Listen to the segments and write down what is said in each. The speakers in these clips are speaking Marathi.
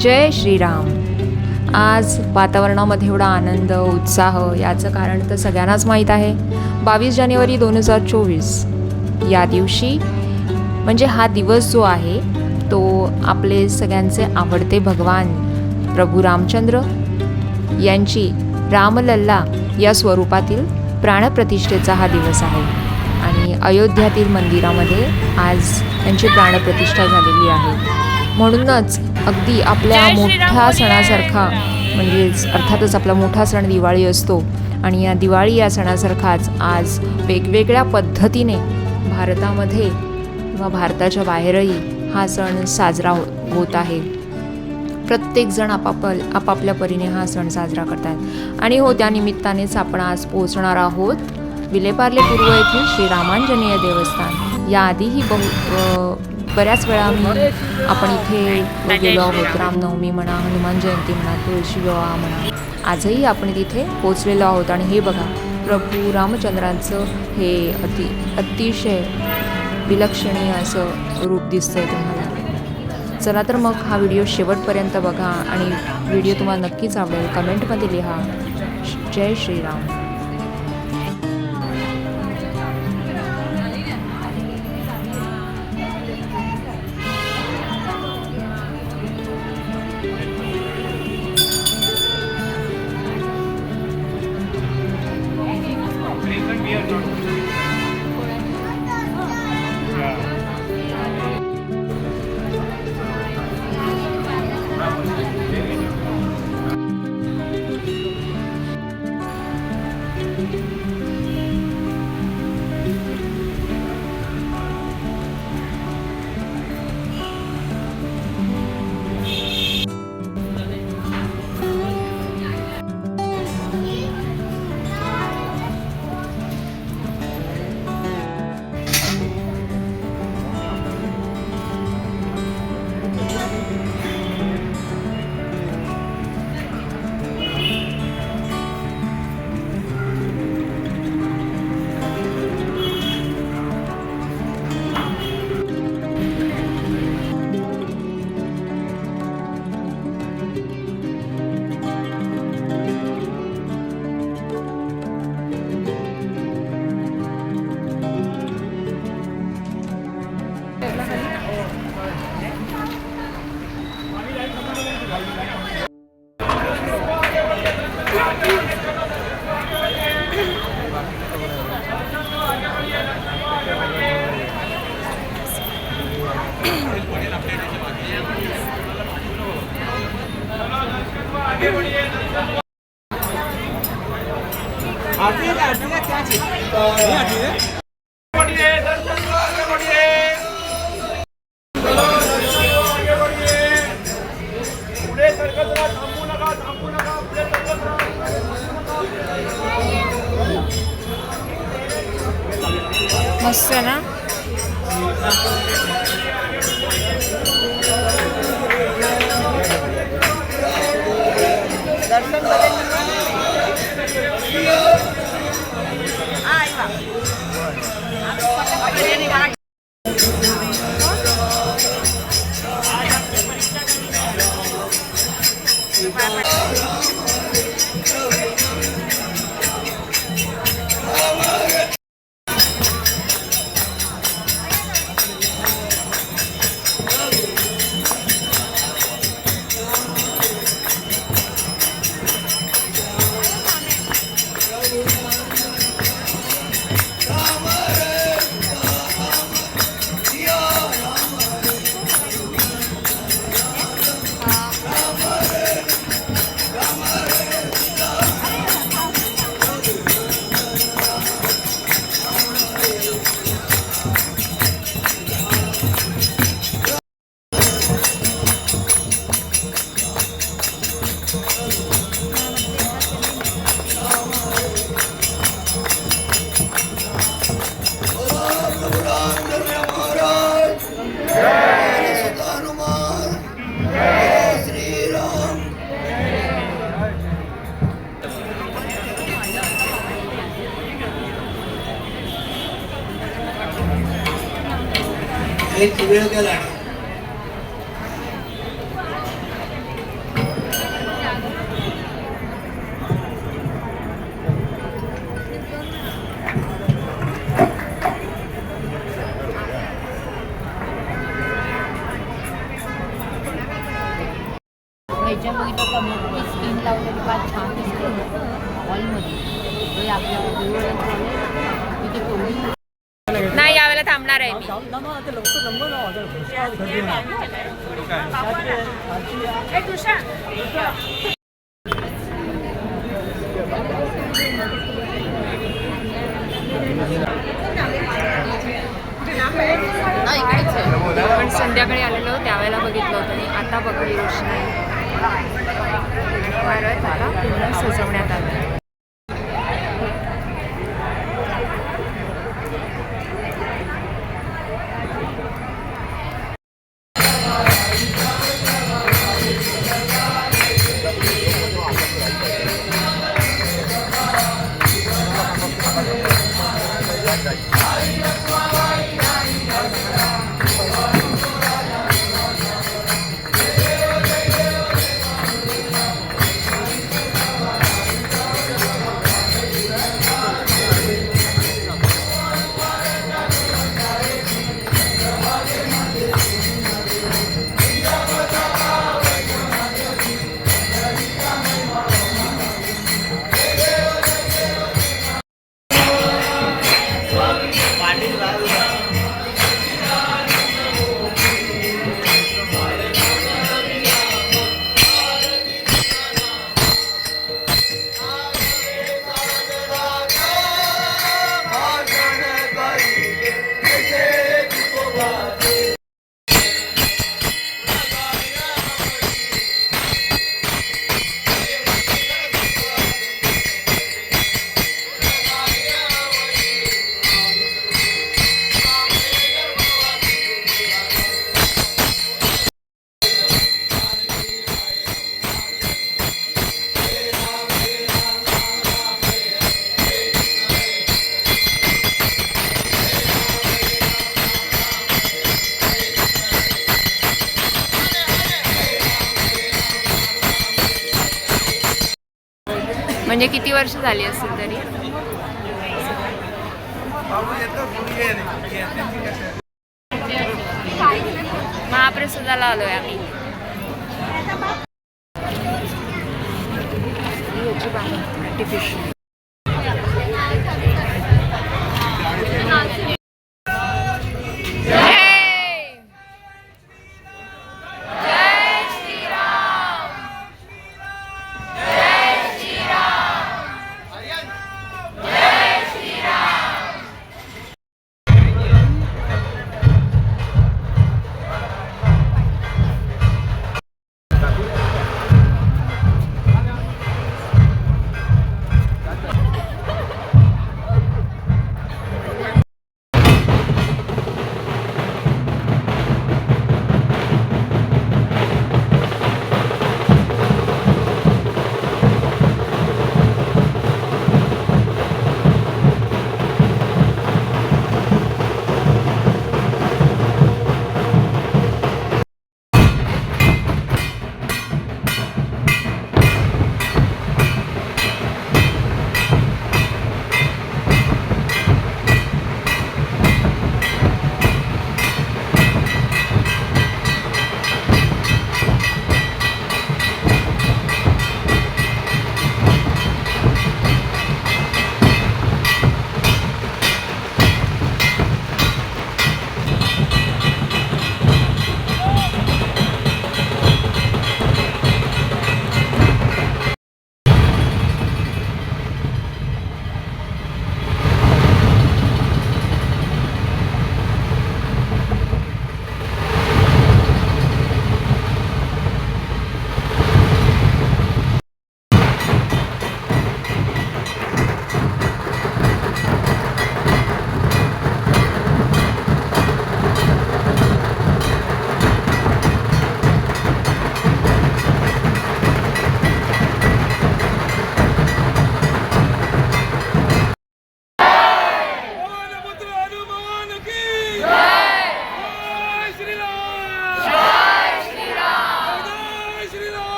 जय श्रीराम. आज वातावरणामध्ये एवढा आनंद उत्साह याचं कारण तर सगळ्यांनाच माहीत आहे. बावीस जानेवारी दोन हजार चोवीस. या दिवशी म्हणजे हा दिवस जो आहे तो आपले सगळ्यांचे आवडते भगवान प्रभू रामचंद्र यांची रामलल्ला या स्वरूपातील प्राणप्रतिष्ठेचा हा दिवस आहे. आणि अयोध्यातील मंदिरामध्ये आज त्यांची प्राणप्रतिष्ठा झालेली आहे. म्हणूनच अगदी आपल्या मोठ्या सणासारखा म्हणजेच अर्थातच आपला मोठा सण दिवाळी असतो. आणि या दिवाळी या सणासारखाच आज वेगवेगळ्या पद्धतीने भारतामध्ये किंवा भारताच्या बाहेरही हा सण साजरा हो होत आहे. प्रत्येकजण आपापल आपापल्या परीने हा सण साजरा करतात. आणि हो त्या निमित्तानेच आपण आज पोहोचणार आहोत विलेपार्ले पूर्व येथील श्री रामांजनेय देवस्थान. याआधीही बहु बऱ्याच वेळा आम्ही आपण इथे गेलो आहोत रामनवमी म्हणा हनुमान जयंती म्हणा तुळशी विवाह म्हणा आजही आपण तिथे पोचलेलो आहोत. आणि हे बघा प्रभू रामचंद्रांचं हे अति अतिशय विलक्षणीय असं रूप दिसतंय तुम्हाला. चला तर मग हा व्हिडिओ शेवटपर्यंत बघा आणि व्हिडिओ तुम्हाला नक्कीच आवडेल. कमेंटमध्ये लिहा. जय श्रीराम. एक वेळ गेला ह्याच्यामध्ये बघा मोठी स्किन लावलेली फार छान दिसते हॉलमध्ये आपल्याला देवळात झाले तिथे कोणी यावेळेला आहे मी. पण संध्याकाळी आलेलो त्यावेळेला बघितलं होतं. आणि आता बघा ही रोषणाई वारं पूर्ण सजवण्यात वर्ष झाली असेल तरी. महाप्रसादाला आलोय आम्ही. आर्टिफिशियल.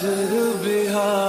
to be hard.